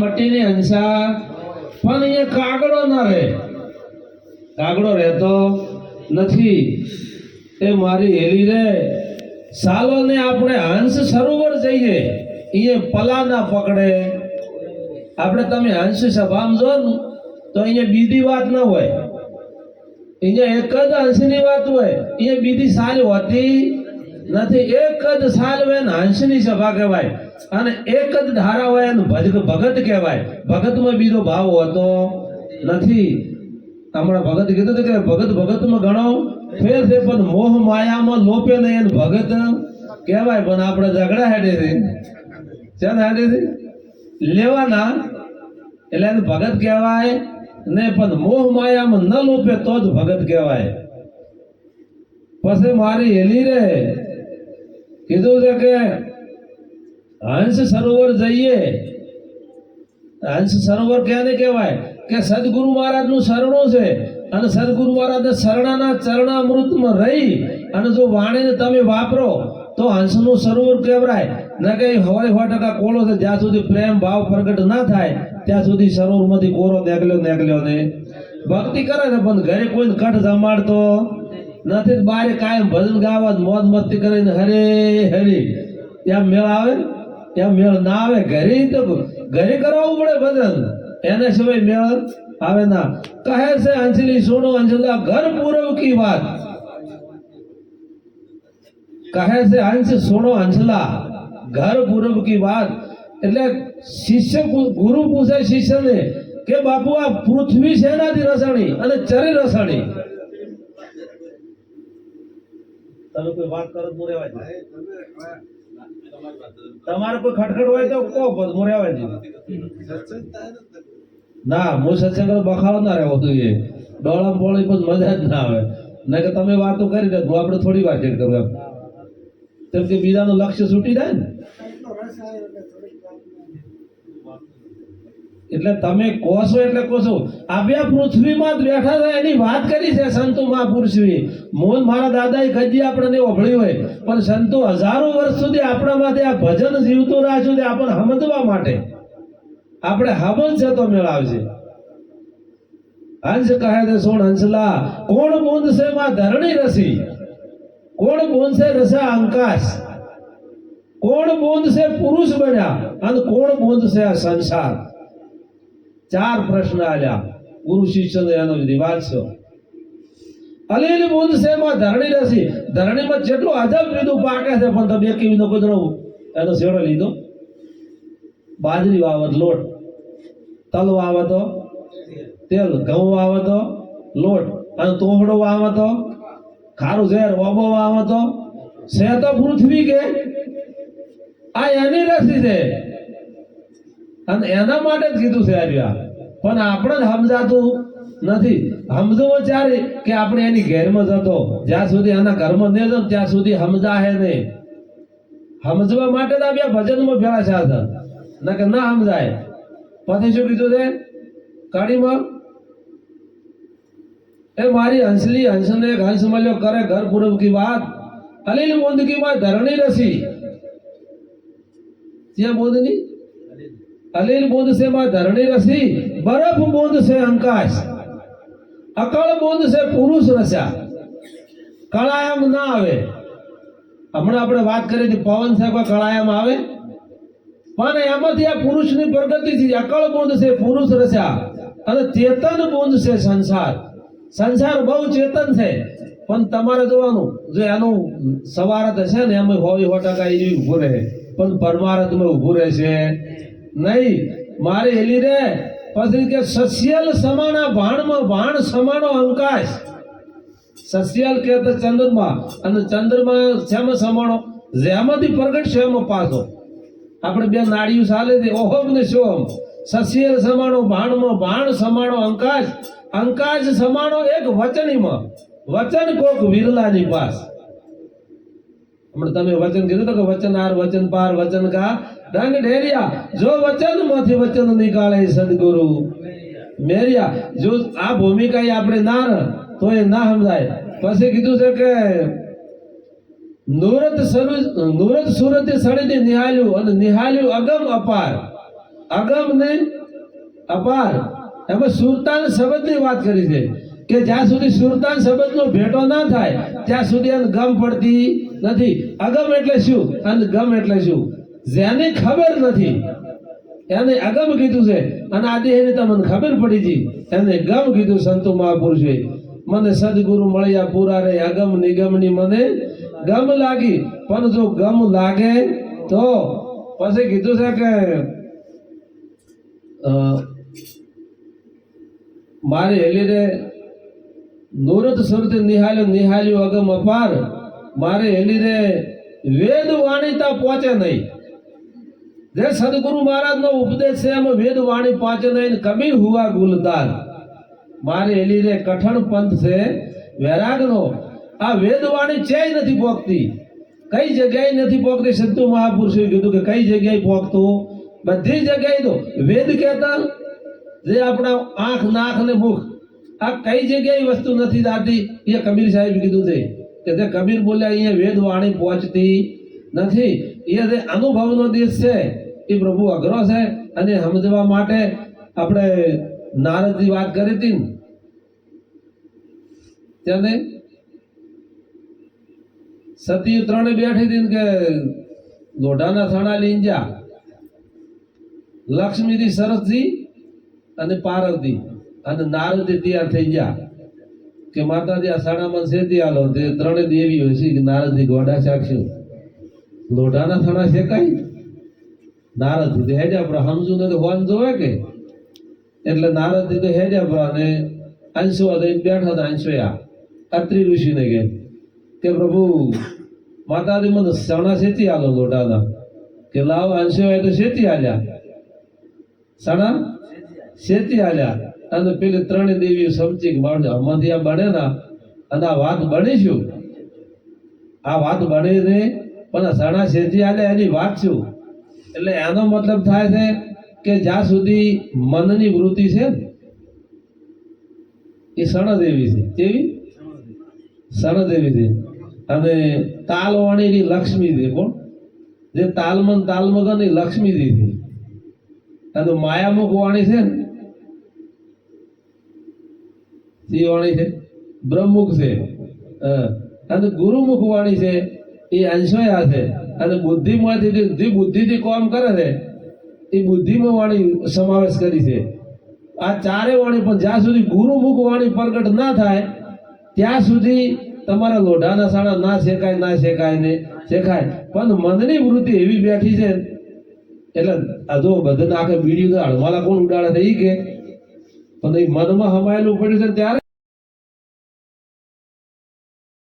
મટીની હંસા પણ અહીંયા કાગડો ન રહે. કાગડો રહેતો નથી. એ મારી હેલી રે. સાલો ને આપણે હંસ સરોવર જઈએ. એ પલા ના પકડે. આપણે તમે હંસ સભામાં જો ને, તો અહીંયા બીજી વાત ના હોય. અહીંયા એક જ હંસની વાત હોય. અહીંયા બીજી સાલ હોતી નથી. એક જ સાલ વેન હંસની સભા કહેવાય. અને એક જ ધારા હોય એનું ભજ- ભગત કહેવાય. ભગતમાં બીજો ભાવ હોતો નથી. હમણાં ભગત કીધું કે ભગત ભગતમાં ઘણો ફેર છે પણ મોહ માયામાં લોપે નહીં એને ભગત કહેવાય, પણ આપણે ઝઘડા હેડે છે. ચાલ હેડે છે? લેવાના. એટલે એને ભગત કહેવાય. ને પણ મોહ માયામાં ન લોપે તો જ ભગત કહેવાય. પછી મારી હેલી રે. કીધું છે કે હંસ સરોવર જઈએ. હંસ સરોવર ક્યાંને કહેવાય? કે સદગુરુ મહારાજનું શરણું છે. અને સદગુરુ મહારાજ શરણાના ચરણામૃતમાં રહી અને જો વાણીને તમે વાપરો, તો હંસનું સરોવર કહેવાય. ન કે હોય સો ટકા કોળો છે, જ્યાં સુધી પ્રેમ, ભાવ પ્રગટ ના થાય, ત્યાં સુધી સરોવરમાંથી કોરો નેગલ્યો નેકલ્યો ને ભક્તિ કરે ને પણ ઘરે કોઈને કઠ જમાડતો નથી, બારે કાયમ ભજન ગાવા મોજ મસ્તી કરીને હરે હરી. ત્યાં મેળ આવે? ત્યાં મેળ ના આવે, ઘરે તો ઘરે કરાવવું પડે ભજન. એના સિવાય મેળ આવે ના. કહે છે અંજલિ, સુનો અંજલા, ઘર પૂરવ કી વાત? કહે છે, અંશ, સુનો અંજલા, ઘર પૂરવ કી વાત. એટલે શિષ્ય ગુરુ પૂછે શિષ્યને કે, બાપુ, આ પૃથ્વી શેનાથી રસાણી અને ચરે રસાણી? તમે કોઈ વાત કરો તો રહેવા દઉં. તમારે કોઈ ખટખટ હોય તો કહો, બસ, હું રહેવા ના, હું સત્સંગ બખાડો ના રહેવો જોઈએ ડોળામ પોળી પણ મજા જ ના આવે. ના કે તમે વાતો કરી દે આપણે થોડી વાત કરું એમ. કેમ કે બીજાનું લક્ષ્ય છૂટી જાય ને. એટલે તમે કહો એટલે કહો છો આવ્યા પૃથ્વીમાં જ બેઠા હતા એની વાત કરી છે સંતો મહાપુરુષોએ. મોહન મારા દાદાએ કદી આપણને ઓભળ્યું હોય. પણ સંતો હજારો વર્ષ સુધી આપણા માટે આ ભજન જીવતો રાખ્યું છે આપણને સમજવા માટે. આપણે હમજ છે તો મેળાવશે હંસ કહે છે, સોણ હંસલા, કોણ બોંધશે માં ધરણી રસી? કોણ બોંધશે રસા અંકાશ? કોણ બોંધશે પુરુષ બન્યા? અને કોણ બોંધશે આ સંસાર? ચાર પ્રશ્ન આલ્યા. ગુરુ શિષ્યનો એનો રિવાજ છે અલીલ બુંદ સેમાં ધરણી રસી ધરણીમાં જેટલું અજબ લીધું પાકે છે, પણ તમે એક કેવી કુદરો એનો શેડો લીધો. બાજરી વાવત, લોટ. તલ વાવતો, તેલ. ઘઉં વાવતો, લોટ. અને તોહડો વાવતો, ખારું ઝેર ઓબો વાવતો. સે તો પૃથ્વી કે? આ એની રસી છે. અને એના માટે જ કીધું છે આર્યા પણ આપણે જ સમજાતું નથી. સમજવું ચારે કે આપણે એની ઘેરમાં જતો જ્યાં સુધી એના ઘરમાં નહીં જતો ત્યાં સુધી સમજાહે નહીં. સમજવા માટે આ બે ભજનમાં ફેરા છે હતા. ના કે ના સમજાય. પછી શું કીધું છે કાળીમાં? એ મારી હંસલી હંસને હંસ મળ્યો, કરે ઘર પૂરબ કી વાત અલીલ મોંદકીમાં ધરણી રસી. ત્યાં બોંદની અલીલ બોંદ છે માં ધરણી રસી, બરફ બોંદ છે અંકાશ. અકળ બોંદ છે પુરુષ રસ્યા. કળાયામ ના આવે. હમણાં આપણે વાત કરી હતી, પવન સાહેબ કોઈ કળાયામ આવે. પણ એમાંથી આ પુરુષની પ્રગતિ થી અકળ બુંદ છે પુરુષ રસ્યા. અને ચેતન બોંદ છે સંસાર. સંસાર બહુ ચેતન છે. પણ તમારે જોવાનું, જો એનું સવારત હશે ને, એમાં હોય સો ટકા એ ઊભું રહે. પણ પરમારથમાં ઊભું રહેશે. નહીં, મારે હેલી રે, પછી કે સસ્યલ સમાના ભાણમાં ભાણ સમાનો અંકાશ સસ્યલ કે તો ચંદ્રમાં, અને ચંદ્રમાં શેમ સમાણો? જેમાંથી પ્રગટ એમાં પાછો? આપણે બે નાળિયું ચાલે છે ઓહમ ને શોમ સસ્યલ સમાણો ભાણમાં ભાણ સમાણો અંકાશ અંકાશ સમાણો એક વચનીમાં. વચન કોક વિરલાની પાસ. હમણાં તમે વચન કીધું તો કે વચન આર, વચન પાર, વચન કા ડંગ ઢેરિયા, જો વચનમાંથી વચન નીકાળે સદગુરુ. મેરિયા, જો આ ભૂમિકા આપણે ના રહ તો એ ના સમજાય. પછી કીધું છે કે નુરત સરુજ, નુરત સુરત સળીને નિહાળ્યું અને નિહાળ્યું અગમ અપાર. અગમ ને અપાર. એમાં સુરતાન શબ્દની વાત કરી છે કે જ્યાં સુધી સુરતાન શબ્દનો ભેટો ના થાય, ત્યાં સુધી ગમ પડતી નથી. અગમ એટલે શું? અને ગમ એટલે શું? જેને ખબર નથી, એને અગમ કીધું છે અને આ એને તમને ખબર પડી હતી એને ગમ કીધું, સંતો મહાપુરુષે મને સદગુરુ મળ્યા પૂરા રે, અગમ નિગમની મને ગમ લાગી. પણ જો ગમ લાગે તો પછી કીધું છે કે મારે હેલીને નુરત સુરત નિહાલ્યો નિહાલ્યો અગમ અપાર. મારે હેલીને વેદ વાણીતા પહોંચે નહીં. જે સદગુરુ મહારાજનો ઉપદેશ છે, એમ વેદ વાણી પહોંચે નહીં કમી હુવા ગુલદાર. મારે એલી રે કઠણ પંથ છે, વૈરાગનો. આ વેદ વાણી ક્યાંય નથી પોકતી કઈ જગ્યાએ નથી પોકતી સંતો મહાપુરુષે કીધું કે કઈ જગ્યાએ પોકતું બધી જગ્યાએ તો વેદ કહેતા. જે આપણા આંખ, નાક ને મુખ, આ કઈ જગ્યાએ વસ્તુ નથી દાતી? એ કબીર સાહેબ કીધું છે કે જે કબીર બોલ્યા, અહીંયા વેદ વાણી પહોંચતી નથી. એ જે અનુભવનો દેશ છે એ પ્રભુ અઘરો છે અને સમજવા માટે આપણે નારદની વાત કરી હતી ને. સતી ત્રણે બેઠી હતી કે લોઢાના થણા લઈને જા. લક્ષ્મીજી, સરસજી અને પાર્વતી અને નારદી તૈયાર થઈ ગયા કે માતાજી આ સાડામાં શેતી આલો તે ત્રણે દેવી હોય છે કે નારદજી ગોડા સાક્ષી લોઢાના થણા શેકાય? નારદજી તો હેજા ભરા સમજુ નથી હોન જોવે કે? એટલે નારદજી તો હેજા પર ને અંશો દઈને બેઠા હતા અંશોયા. અત્રિ ઋષિને કે કે પ્રભુ, માતાજી મને સણા શેતી આલો લોટાના કે લાવ અંશોયા તો શેતી આલ્યા? સણા? શેતી આલ્યા? અને પેલી ત્રણેય દેવીઓ સમજી કે મારું આમાંથી આ બને ના, અને આ વાત બની શું? આ વાત બની ને પણ સણા શેતી આલ્યા એની વાત શું? એટલે એનો મતલબ થાય છે કે જ્યાં સુધી મનની વૃત્તિ છે એ એ સણદેવી છે. કેવી? સણદેવી છે. અને તાલવાણીની લક્ષ્મી છે કોણ? જે તાલમન તાલમગન એ લક્ષ્મીજી છે. અને માયામુખ વાણી છે ને એ વાણી છે? બ્રહ્મુખ છે. અને ગુરુમુખ વાણી છે, એ અંશોયા છે. અને બુદ્ધિમાંથી જે બુદ્ધિથી કામ કરે છે, એ બુદ્ધિમાં વાણી સમાવેશ કરી છે. આ ચારે વાણી પણ જ્યાં સુધી ગુરુમુખ વાણી પ્રગટ ના થાય, ત્યાં સુધી તમારા લોઢાના સાડા ના શેકાય ના શેકાય ને શેખાય. પણ મનની વૃત્તિ એવી બેઠી છે, એટલે આ જો બધાને આખે બીડી તો હળવાલા કોણ ઉડાડે છે ઈ કે. પણ એ મનમાં હમાયેલું પડ્યું છે ત્યારે